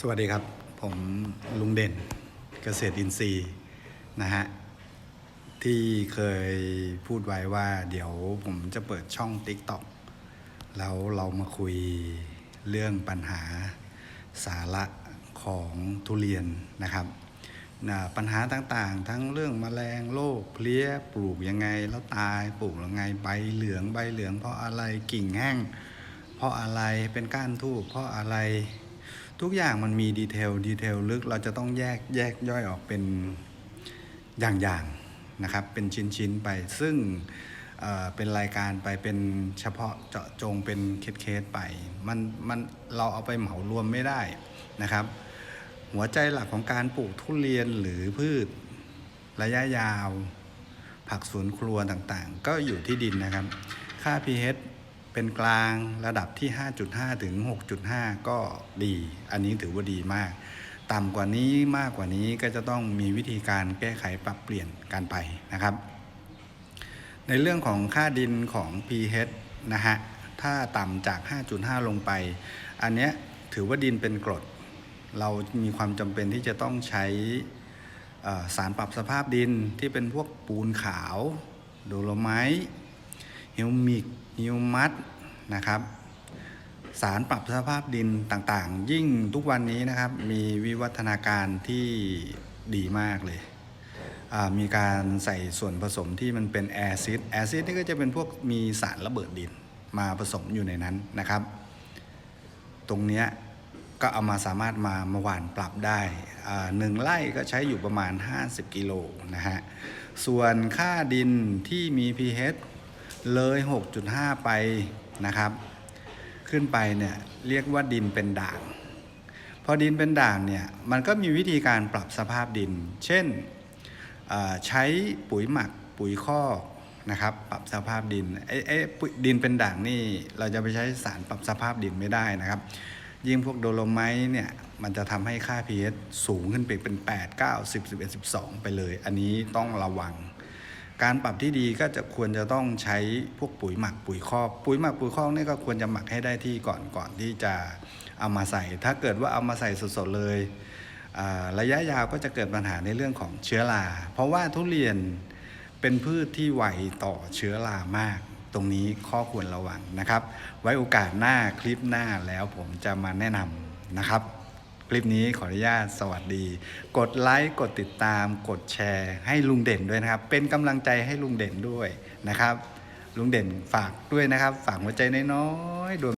สวัสดีครับ ผมลุงเด่นเกษตรอินทรีย์นะฮะ ที่เคยพูดไว้ว่าเดี๋ยวผมจะเปิดช่อง TikTok แล้วเรามาคุยเรื่องปัญหาสาระของทุเรียนนะครับนะปัญหาต่างๆ ทั้งเรื่องแมลงโรคเพลี้ยปลูกยังไง แล้วตายปลูกยังไงใบเหลืองใบเหลือง เพราะอะไรกิ่งแห้ง เพราะอะไรเป็นก้านทูบเพราะอะไร ทุกอย่างมันมีดีเทลดีเทลลึกเราจะต้องแยกแยกย่อยออกเป็นอย่างๆนะครับ เป็นชิ้นๆไป ซึ่งเเป็นรายการไปเป็นเฉพาะเจาะจงเป็นเคสๆไป มันมันเราเอาไปเหมารวมไม่ได้นะครับ หัวใจหลักของการปลูกทุเรียนหรือพืชระยะยาว ผักสวนครัวต่างๆ ก็อยู่ที่ดินนะครับ ค่า pH เป็นกลางระดับที่ 5.5 ถึง 6.5 ก็ดี อันนี้ถือว่าดีมาก ต่ำกว่านี้มากกว่านี้ก็จะต้องมีวิธีการแก้ไขปรับเปลี่ยนกันไปนะครับ ในเรื่องของค่าดินของ pH นะฮะ ถ้าต่ำจาก 5.5 ลงไป อันเนี้ยถือว่าดินเป็นกรด เรามีความจำเป็นที่จะต้องใช้สารปรับสภาพดินที่เป็นพวกปูนขาว โดโลไมต์ฮิวมิกฮิวมัส นะครับ สารปรับสภาพดินต่างๆ ยิ่งทุกวันนี้นะครับ มีวิวัฒนาการที่ดีมากเลย มีการใส่ส่วนผสมที่มันเป็นแอซิด แอซิดนี่ก็จะเป็นพวกมีสารระเบิดดินมาผสมอยู่ในนั้นนะครับ ตรงเนี้ยก็เอามาสามารถมามาหว่านปรับได้หนึ่งไร่ก็ใช้อยู่ประมาณ 50 กิโลนะฮะ ส่วนค่าดินที่มี pH เลย 6.5 ไปนะครับ ขึ้นไปเนี่ยเรียกว่าดินเป็นด่าง พอดินเป็นด่างเนี่ยมันก็มีวิธีการปรับสภาพดิน เช่นใช้ปุ๋ยหมักปุ๋ยคอกนะครับปรับสภาพดินไอ้ไอ้ดินเป็นด่างนี่เราจะไปใช้สารปรับสภาพดินไม่ได้นะครับ ยิ่งพวกโดโลไมต์เนี่ยมันจะทำให้ค่า pH สูงขึ้นไปเป็น 8 9 10 11 12 ไปเลย อันนี้ต้องระวัง การปรับที่ดีก็จะควรจะต้องใช้พวกปุ๋ยหมักปุ๋ยคอกปุ๋ยหมักปุ๋ยคอกนี่ก็ควรจะหมักให้ได้ที่ก่อนก่อนที่จะเอามาใส่ ถ้าเกิดว่าเอามาใส่สดๆเลยระยะยาวก็จะเกิดปัญหาในเรื่องของเชื้อรา เพราะว่าทุเรียนเป็นพืชที่ไวต่อเชื้อรามาก ตรงนี้ข้อควรระวังนะครับ ไว้โอกาสหน้าคลิปหน้าแล้วผมจะมาแนะนำนะครับ คลิปนี้ขออนุญาตสวัสดี กดไลค์กดติดตาม กดแชร์ ให้ลุงเด่นด้วยนะครับ เป็นกำลังใจให้ลุงเด่นด้วยนะครับ ลุงเด่นฝากด้วยนะครับ ฝากหัวใจน้อยๆดวง